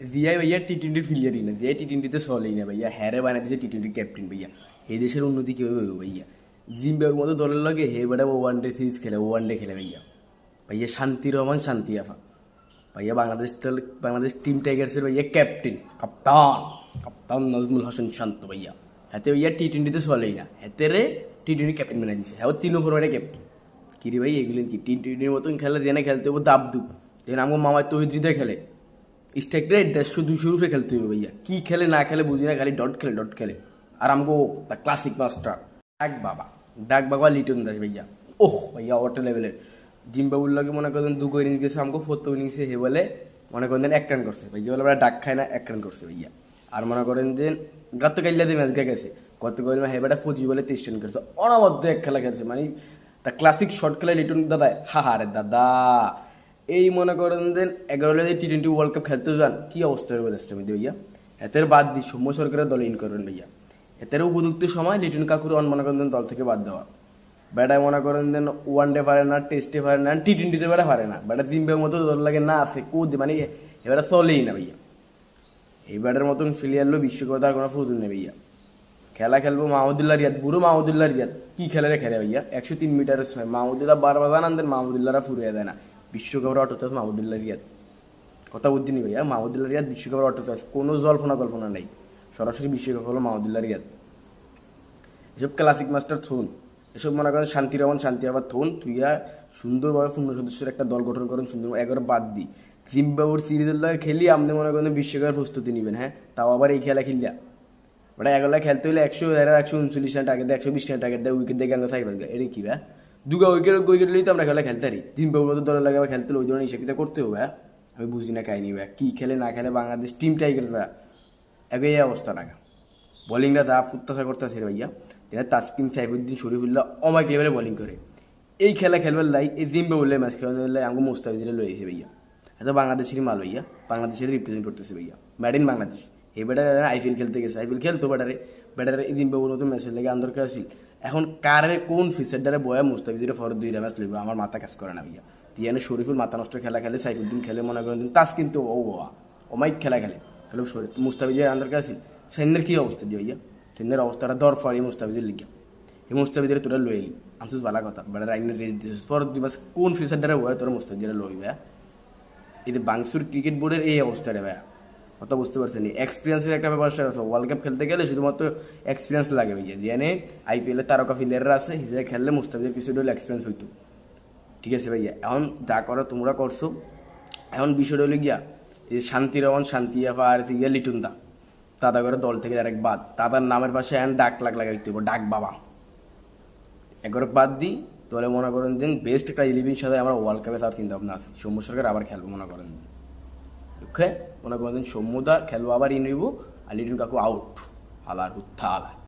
জিয়াই ভাইয়া T twenty ফিলিয়ারই না জিয়াই টি টোয়েন্টিতে চলেই না ভাইয়া হ্যারে বানাই দিয়েছে টি টোয়েন্টি ক্যাপ্টেন ভাইয়া এই দেশের উন্নতি কীভাবে হবে ভাইয়া জিম্বাবের মতো দলের লগে হে বেটা ওয়ান ডে সিরিজ খেলে ওয়ান ডে খেলে ভাইয়া ভাইয়া শান্তি রহমান শান্তি আফা ভাইয়া বাংলাদেশ দল বাংলাদেশ টিম টাইগার্সের ভাইয়া ক্যাপ্টেন কাপ্তান কাপ্তান নজমুল হোসেন শান্ত ভাইয়া হাতে ভাইয়া টি টোয়েন্টিতে চলেই না হাতে রে টি টোয়েন্টি ক্যাপ্টেন বানাই দিছে হ্যাঁ তিন ওভার ক্যাপ্টেন কিরে ভাই এগুলো কি টি টোয়েন্টির মতন খেলে দিয়ে না খেলতে হব দাবদুব যেন আমার মামার তহিদ্রিতে খেলে স্ট্রাইক রেট দেড়শো দুশো রুপে খেলতে হবে ভাইয়া। কি খেলে, না খেলে, বুঝি না, খালি ডট খেলে ডট খেলে। আর আমগো দ্য ক্লাসিক মাস্টার ডাক বাবা। ডাক বাবা লিটন দাস ভাইয়া। ওহ, ভাইয়া ওয়াটার লেভেলের লাগে মনে করেন দু ইনিংস গেছে আমাকে ফোর্থ ইনিংসে হে বলে, মনে করেন দেন এক রান করছে। ভাইয়া বলে ডাক খায় না, এক রান করছে ভাইয়া। আর মনে করেন যে গত কাইলা দিয়ে ম্যাচ গেছে গত হে হেবাটা পঁচিশ বলে তেইশ রান করছে। অনবদ্য এক খেলা খেলছে। মানে তা ক্লাসিক শর্ট খেলা লিটন দাদা হা হা রে দাদা। এই মনে করেন দেন এগারো টি টোয়েন্টি ওয়ার্ল্ড কাপ খেলতে যান, কী অবস্থা হবে দেশটার মধ্যে ভাইয়া? এতের বাদ দি সৌম্য সরকারের দলে ইন করবেন ভাইয়া। এতের উপযুক্ত সময় লিটন কাকুর অন মনে করেন দেন দল থেকে বাদ দেওয়া। ব্যাটায় মনে করেন দেন ওয়ান ডে পারে না টেস্টে পারে না টি টোয়েন্টিতে বেড়া পারে না। ব্যাটা তিন মতো দল লাগে, না আছে কোদ মানে এবারে চলেই না ভাইয়া। এই ব্যাটের মতন ফিলিয়ারলো বিশ্বকাপ আর কোনো প্রয়োজন নেই ভাইয়া। খেলা খেলব মাহমুদুল্লাহ রিয়াদ, বুড়ো মাহমুদুল্লাহ রিয়াদ। কি খেলে রে খেলে ভাইয়া? একশো তিন মিটারের সময় মাহমুদুল্লাহ বারবার জানান দেন, মাহমুদুল্লাহরা ফুরিয়ে দেয় না। বিশ্বকাপের অটো চাষ মাহমুদুল্লাহ রিয়াদ। কথা বুদ্ধি নেই ভাইয়া মাহমুদুল্লাহ রিয়াদ বিশ্বকাপের অটো চাষ কোনো জল্পনা কল্পনা নেই। সরাসরি বিশ্বকাপ হলো মাহমুদুল্লাহ রিয়াদ। এসব ক্লাসিক মাস্টার থুন, এসব মনে করেন শান্তি রহমান শান্তি আবার থুন, তুইয়া সুন্দরভাবে পূর্ণ সদস্যের একটা দল গঠন করেন, সুন্দর এগারো বাদ দি। জিম্বাবুর সিরিজের লাগে খেলি, আপনি মনে করেন বিশ্বকাপের প্রস্তুতি নেবেন হ্যাঁ? তাও আবার এই খেলা খেললা ওটা এগুলা খেলতে হলে একশো একশো উনচল্লিশ রান টার্গেট দেয়, একশো বিশ রান টার্গেট দেয় উইকেট দেখে আমরা সাইড এটা কি ভাই দুগা উইকেট উইকেট নিলেই তো আমরা খেলা খেলতে পারি। জিম্বাবুর মতো দলের লাগে খেলতে ওই ধরনের ইসেকিটা করতে হবে হ্যাঁ? আমি বুঝি না কাহিনি, ভাই। কী খেলে না খেলে বাংলাদেশ টিম টাইগার ভাই একই অবস্থা টাকা বোলিংটা তা প্রত্যাশা করতেছে ভাইয়া। এটা তাসকিন সাইফুদ্দিন শরীফুল্লাহ অমাইক লেভেলে বোলিং করে। এই খেলা খেলবার লাই এই জিম্বে বললে ম্যাচ খেলার লাই আমাকে মুস্তাফিজরে লয়েছে ভাইয়া। এত বাংলাদেশেরই মাল ভাইয়া। বাংলাদেশের রিপ্রেজেন্ট করতেছে ভাইয়া। ম্যাড ইন বাংলাদেশ এই বেটা আইপিএল খেলতে গেছে আইপিএল খেলতো ব্যাটারে ব্যাটারে এই জিম্বে মতো ম্যাচের লেগে আন্দরকে আসিল এখন কারে কোন ফিসারডারে বয়া মুস্তাফিজের ফর দুইটা ম্যাচ লইব, আমার মাথা কাজ করে না ভাইয়া। তিয়ানে শরীফুল মাথা নষ্ট খেলা খেলে, সাইফুদ্দিন খেলে, মনে করেন তাস কিন্তু ও বাবা অমাইক খেলা খেলে। তাহলে শরীফ মুস্তাফিজের আন্দরকে আসিল সৈন্যের কী অবস্থা দিয়ে ভাইয়া? সৈন্যের অবস্থাটা দর ফাড়ি মুস্তাফিজের লিখে এই মুস্তাফিজের তোরা লই এলি আনসুস ভালো কথা, বেটার আইনের রেস দিছিস ফর দুই মাস কোন ফিসারডারে বয়া তোরা মুস্তাফিজের লই ভাইয়া? এই যে বাংসুর ক্রিকেট বোর্ডের এই অবস্থাটা ভাইয়া। অত বুঝতে পারছেন এক্সপিরিয়েন্সের একটা ব্যাপার আছে ওয়ার্ল্ড কাপ খেলতে গেলে শুধুমাত্র এক্সপিরিয়েন্স লাগে ভাইয়া জেনে আইপিএলের তারকা প্লেয়াররা আছে হিসেবে খেললে মুস্তাফিজের পিছনে হলে এক্সপিরিয়েন্স হইতো। ঠিক আছে ভাইয়া, এখন যা করো তোমরা করছ। এখন বিষয়টা হলো গিয়া, এই শান্তি রহমান, শান্তি আর গিয়া লিটুন দা দাদা করে দল থেকে ডাইরেক্ট বাদ। দাদার নামের পাশে এখন ডাক লাগ লাগাইতে হইব, ডাক বাবা। একবার বাদ দিই তাহলে মনে করেন দিন বেস্ট একটা ইলেভেন সাথে আমরা ওয়ার্ল্ড কাপে তার চিন্তা ভাবনা আছে। সৌম্য সরকার আবার খেলব, মনে করেন। ওকে? মনে করেন দিন সৌম্যদা খেলব আবার ইন হইব আর লিটন কাকু আউট হালার হুত্থা হালা